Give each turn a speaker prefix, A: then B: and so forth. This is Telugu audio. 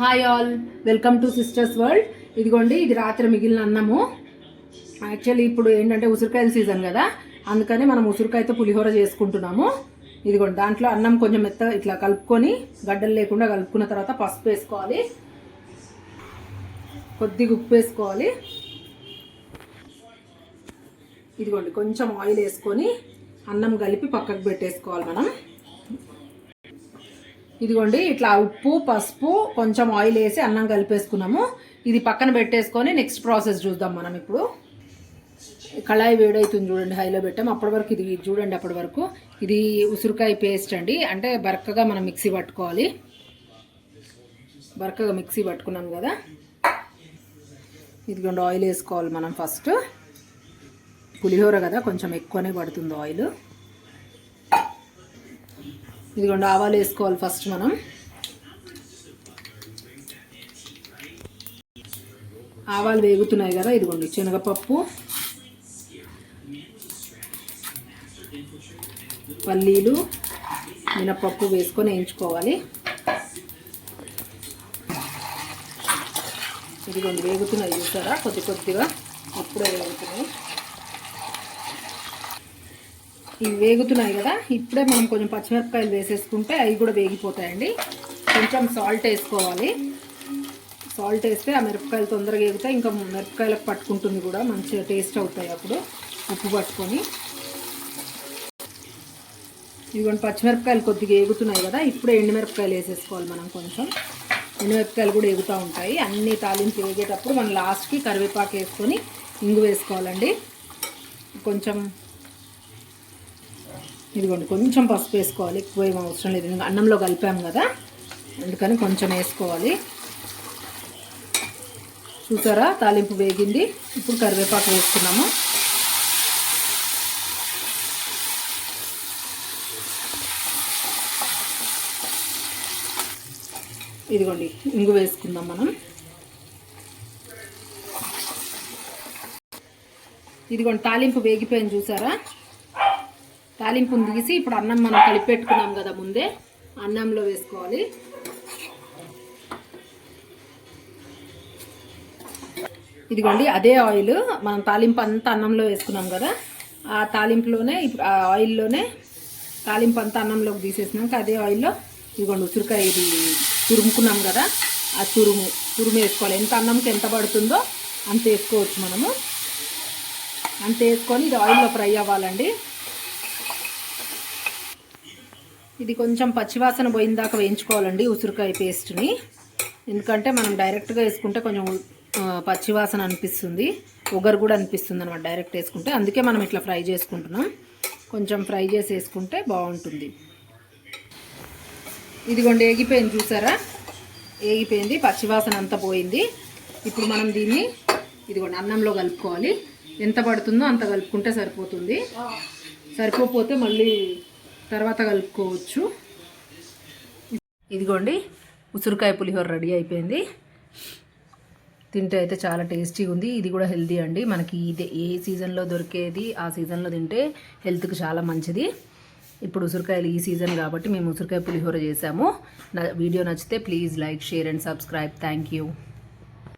A: Hi all welcome to sisters world ఇదిగోండి ఇది రాత్రి మిగిలిన అన్నము. యాక్చువల్లీ ఇప్పుడు ఏంటంటే ఉసిరికాయల సీజన్ కదా. అందుకని మనం ఉసిరికాయతో పులిహోర చేసుకుంటున్నాము. ఇదిగోండి దాంట్లో అన్నం కొంచెం మెత్త ఇట్లా కలుపుకొని గడ్డలు లేకుండా కలుపుకున్న తర్వాత పసుపు వేసుకోవాలి. కొద్దిగా ఉప్పు వేసుకోవాలి. ఇదిగోండి కొంచెం ఆయిల్ వేసుకొని అన్నం కలిపి పక్కకు పెట్టేసుకోవాలి మనం. ఇదిగోండి ఇట్లా ఉప్పు పసుపు కొంచెం ఆయిల్ వేసి అన్నం కలిపేసుకున్నాము. ఇది పక్కన పెట్టేసుకొని నెక్స్ట్ ప్రాసెస్ చూద్దాం మనం ఇప్పుడు. కళాయి వేడవుతుంది చూడండి హైలో పెట్టాం. అప్పటి వరకు ఇది చూడండి అప్పటి వరకు. ఇది ఉసిరికాయ పేస్ట్ అండి. అంటే బరకగా మనం మిక్సీ పట్టుకోవాలి. బరకగా మిక్సీ పట్టుకున్నాం కదా. ఇదిగోండి ఆయిల్ వేసుకోవాలి మనం ఫస్ట్ పులిహోర కదా కొంచెం ఎక్కువనే పడుతుంది ఆయిల్ ఇదిగోండి ఆవాలు వేసుకోవాలి ఫస్ట్ మనం. ఆవాలు వేగుతున్నాయి కదా ఇదిగోండి శనగపప్పు పల్లీలు మినపప్పు వేసుకొని వేయించుకోవాలి. ఇదిగోండి వేగుతున్నాయి చూసారా? కొద్ది కొద్దిగా అప్పుడే వేగుతున్నాయి. ఇవి వేగుతున్నాయి కదా ఇప్పుడే మనం కొంచెం పచ్చిమిరపకాయలు వేసేసుకుంటే అవి కూడా వేగిపోతాయండి. కొంచెం సాల్ట్ వేసుకోవాలి. సాల్ట్ వేస్తే ఆ మిరపకాయలు తొందరగా వేగుతాయి ఇంకా మిరపకాయలకు పట్టుకుంటుంది కూడా మంచిగా టేస్ట్ అవుతాయి అప్పుడు ఉప్పు పట్టుకొని. ఇదిగోండి పచ్చిమిరపకాయలు కొద్దిగా వేగుతున్నాయి కదా ఇప్పుడే ఎండుమిరపకాయలు వేసేసుకోవాలి మనం కొంచెం. ఎండుమిరపకాయలు కూడా ఎగుతూ ఉంటాయి. అన్ని తాలింపు వేగేటప్పుడు మనం లాస్ట్కి కరివేపాకు వేసుకొని ఇంగు వేసుకోవాలండి. కొంచెం ఇదిగోండి కొంచెం పసుపు వేసుకోవాలి. ఎక్కువ ఏం అవసరం లేదు. అన్నంలో కలిపాము కదా అందుకని కొంచెం వేసుకోవాలి. చూసారా? తాలింపు వేగింది. ఇప్పుడు కరివేపాకు వేసుకున్నాము. ఇదిగోండి ఇంగు వేసుకుందాం మనం. ఇదిగోండి తాలింపు వేగిపోయింది చూసారా? తాలింపుని తీసి ఇప్పుడు అన్నం మనం కలిపి పెట్టుకున్నాం కదా ముందే అన్నంలో వేసుకోవాలి. ఇదిగోండి అదే ఆయిల్. మనం తాలింపు అంతా అన్నంలో వేసుకున్నాం కదా ఆ తాలింపులోనే ఇప్పుడు ఆ ఆయిల్లోనే తాలింపు అంతా అన్నంలోకి తీసేసినాక అదే ఆయిల్లో ఇదిగోండి ఉసిరికాయ ఇది తురుముకున్నాం కదా ఆ తురుము తురుము వేసుకోవాలి. ఎంత అన్నంకి ఎంత పడుతుందో అంత వేసుకోవచ్చు మనము. అంత వేసుకొని ఇది ఆయిల్లో ఫ్రై అవ్వాలండి. ఇది కొంచెం పచ్చివాసన పోయిందాక వేయించుకోవాలండి ఉసిరికాయ పేస్ట్ని. ఎందుకంటే మనం డైరెక్ట్గా వేసుకుంటే కొంచెం పచ్చివాసన అనిపిస్తుంది. ఒగరు కూడా అనిపిస్తుంది అనమాట డైరెక్ట్ వేసుకుంటే. అందుకే మనం ఇట్లా ఫ్రై చేసుకుంటున్నాం. కొంచెం ఫ్రై చేసి వేసుకుంటే బాగుంటుంది. ఇదిగోండి ఏగిపోయింది చూసారా? ఏగిపోయింది పచ్చివాసన అంతా పోయింది. ఇప్పుడు మనం దీన్ని ఇదిగోండి అన్నంలో కలుపుకోవాలి. ఎంత పడుతుందో అంత కలుపుకుంటే సరిపోతుంది. సరిపోతే మళ్ళీ తర్వాత కలుపుకోవచ్చు. ఇదిగోండి ఉసిరికాయ పులిహోర రెడీ అయిపోయింది. తింటే అయితే చాలా టేస్టీగా ఉంది. ఇది కూడా హెల్తీ అండి. మనకి ఇది ఏ సీజన్లో దొరికేది ఆ సీజన్లో తింటే హెల్త్కి చాలా మంచిది. ఇప్పుడు ఉసిరికాయలు ఈ సీజన్ కాబట్టి మేము ఉసిరికాయ పులిహోర చేసాము. నా వీడియో నచ్చితే please like share and subscribe. Thank you.